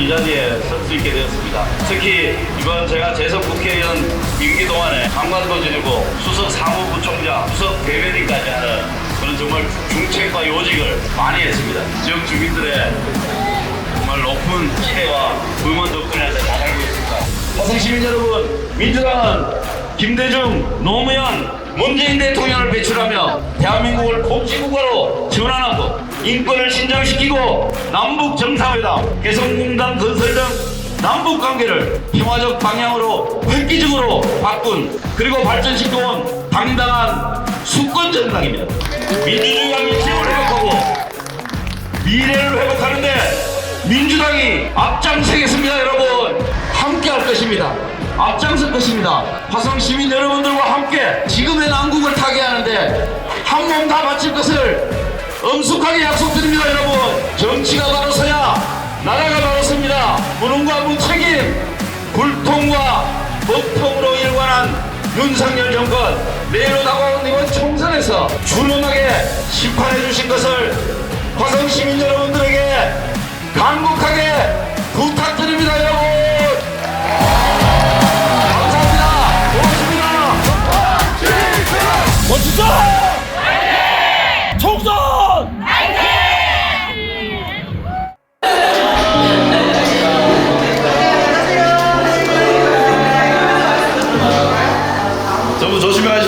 이 자리에 설 수 있게 되었습니다. 특히 이번 제가 재석 국회의원 임기 동안에 강관도 지내고 수석 사무부총장, 수석 대변인까지 하는 그런 정말 중책과 요직을 많이 했습니다. 지역 주민들의 정말 높은 기대와 의원 덕분에 잘 알고 있습니다. 화성 시민 여러분, 민주당은 김대중, 노무현, 문재인 대통령을 배출하며 대한민국을 복지국가로 전환하고 인권을 신장시키고 남북 정상회담, 개성공단 건설 등 남북 관계를 평화적 방향으로 획기적으로 바꾼 그리고 발전시켜온 당당한 수권 정당입니다. 민주주의와 민심을 회복하고 미래를 회복하는데 민주당이 앞장서겠습니다 여러분. 함께 할 것입니다. 앞장설 것입니다. 화성 시민 여러분들과 함께 지금의 난국을 타게 하는데 한 몸 다 바칠 것을 엄숙하게 약속드립니다 여러분. 정치가 바로 서야 나라가 바로 섭니다. 무능과 무책임 불통과 법통으로 일관한 윤석열 정권. 내일로 다가오는 이번 총선에서 준엄하게 심판해 주신 것을 화성 시민 여러분들에게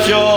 전